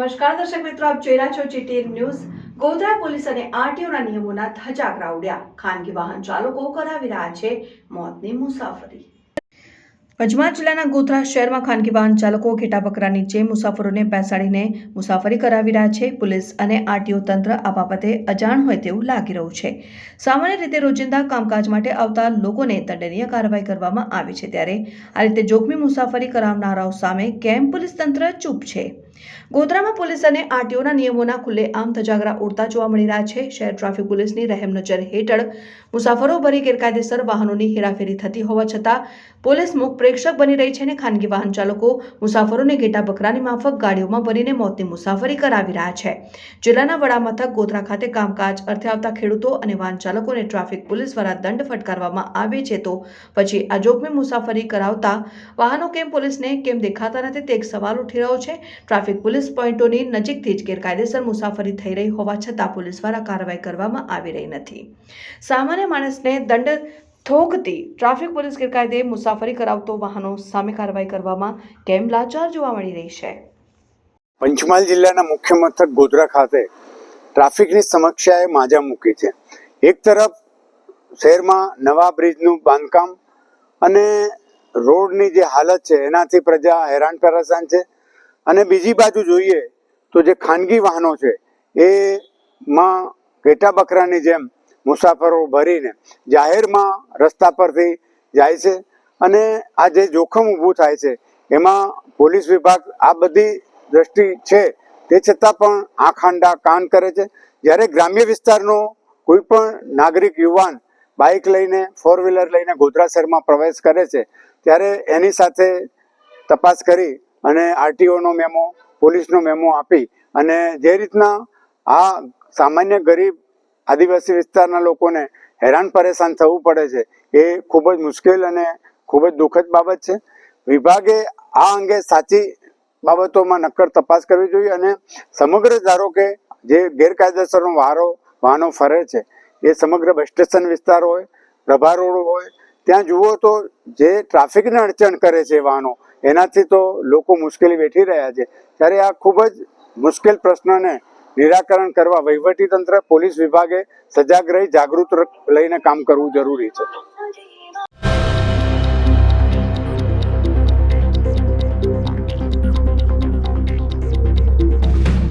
નમસ્કાર દર્શક મિત્રો, આપ જોઈ રહ્યા છો જીટીએન ન્યૂઝ. ગોધરા પોલીસ અને આરટીઓના નિયમોના ધજાગરા ઉડ્યા ખાનગી વાહન ચાલકો કરાવી રહ્યા છે મોતની મુસાફરી. પંચમહાલ જિલ્લાના ગોધરા શહેરમાં ખાનગી વાહન ચાલકો ઘેટા બકરા નીચે મુસાફરોને બેસાડીને મુસાફરી કરાવી રહ્યા છે. પોલીસ અને આરટીઓ તંત્ર આ બાબતે અજાણ હોય તેવું લાગી રહ્યું છે. સામાન્ય રીતે રોજિંદા કામકાજ માટે આવતા લોકોને દંડનીય કાર્યવાહી કરવામાં આવે છે. ત્યારે આ રીતે જોખમી મુસાફરી કરાવનારાઓ સામે કેમ પોલીસ તંત્ર ચૂપ છે? ગોધરામાં પોલીસ અને આરટીઓના નિયમોના ખુલ્લેઆમ ધજાગરા ઉડતા જોવા મળી રહ્યા છે. શહેર ટ્રાફિક પોલીસની રહેમ હેઠળ મુસાફરો ભરી ગેરકાયદેસર વાહનોની હેરાફેરી થતી હોવા છતાં પોલીસ મુખ પ્રેક્ષક બની રહી છે અને ખાનગી વાહન ચાલકો મુસાફરોને ઘેટા બકરાની માફક ગાડીઓમાં ભરીને મોતની મુસાફરી કરાવી રહ્યા છે. જિલ્લાના વડામથક ગોધરા ખાતે કામકાજ અર્થે આવતા ખેડૂતો અને વાહન ચાલકોને ટ્રાફિક પોલીસ દ્વારા દંડ ફટકારવામાં આવે છે તો પછી આ જોખમી મુસાફરી કરાવતા વાહનો કેમ પોલીસને કેમ દેખાતા નથી તે એક સવાલ ઉઠી રહ્યો છે. ટ્રાફિક પોલીસ પોઈન્ટોની નજીકથી જ ગેરકાયદેસર મુસાફરી થઈ રહી હોવા છતાં પોલીસ દ્વારા કાર્યવાહી કરવામાં આવી રહી નથી. સામાન્ય માણસને દંડ થોકતી ટ્રાફિક પોલીસ ગેરકાયદે મુસાફરી કરાવતો વાહનો સામે કાર્યવાહી કરવામાં કેમ લાચાર જોવા મળી રહી છે? પંચમહાલ જિલ્લાના મુખ્ય મથક ગોધરા ખાતે ટ્રાફિકની સમસ્યાએ માજા મૂકી છે. એક તરફ શહેરમાં નવા બ્રિજનું બાંધકામ અને રોડની જે હાલત છે, એનાથી પ્રજા હેરાન પરેશાન છે. અને બીજી બાજુ જોઈએ તો જે ખાનગી વાહનો છે એમાં ઘેટા બકરાની જેમ મુસાફરો ભરીને જાહેરમાં રસ્તા પરથી જાય છે અને આ જે જોખમ ઊભું થાય છે, એમાં પોલીસ વિભાગ આ બધી દ્રષ્ટિ છે, તે છતાં પણ આંખ કાન કરે છે. જ્યારે ગ્રામ્ય વિસ્તારનો કોઈ પણ નાગરિક, યુવાન બાઇક લઈને ફોર વ્હીલર લઈને ગોધરા શહેરમાં પ્રવેશ કરે છે, ત્યારે એની સાથે તપાસ કરી અને આરટીઓનો મેમો, પોલીસનો મેમો આપી અને જે રીતના આ સામાન્ય ગરીબ આદિવાસી વિસ્તારના લોકોને હેરાન પરેશાન થવું પડે છે, એ ખૂબ જ મુશ્કેલ અને ખૂબ જ દુઃખદ બાબત છે. વિભાગે આ અંગે સાચી બાબતોમાં નક્કર તપાસ કરવી જોઈએ અને સમગ્ર ધારો કે જે ગેરકાયદેસરનો વારો, વાહનો ફરે છે, એ સમગ્ર બસ સ્ટેશન વિસ્તાર હોય પ્રભા રોડ હોય, ત્યાં જુઓ તો જે ટ્રાફિકને અડચણ કરે છે વાહનો એનાથી તો લોકો મુશ્કેલી વેઠી રહ્યા છે. ત્યારે આ ખૂબ જ મુશ્કેલ પ્રશ્નને નિરાકરણ કરવા વહીવટી તંત્ર પોલીસ વિભાગે સજાગ રહી, જાગૃત લઈને કામ કરવું જરૂરી છે.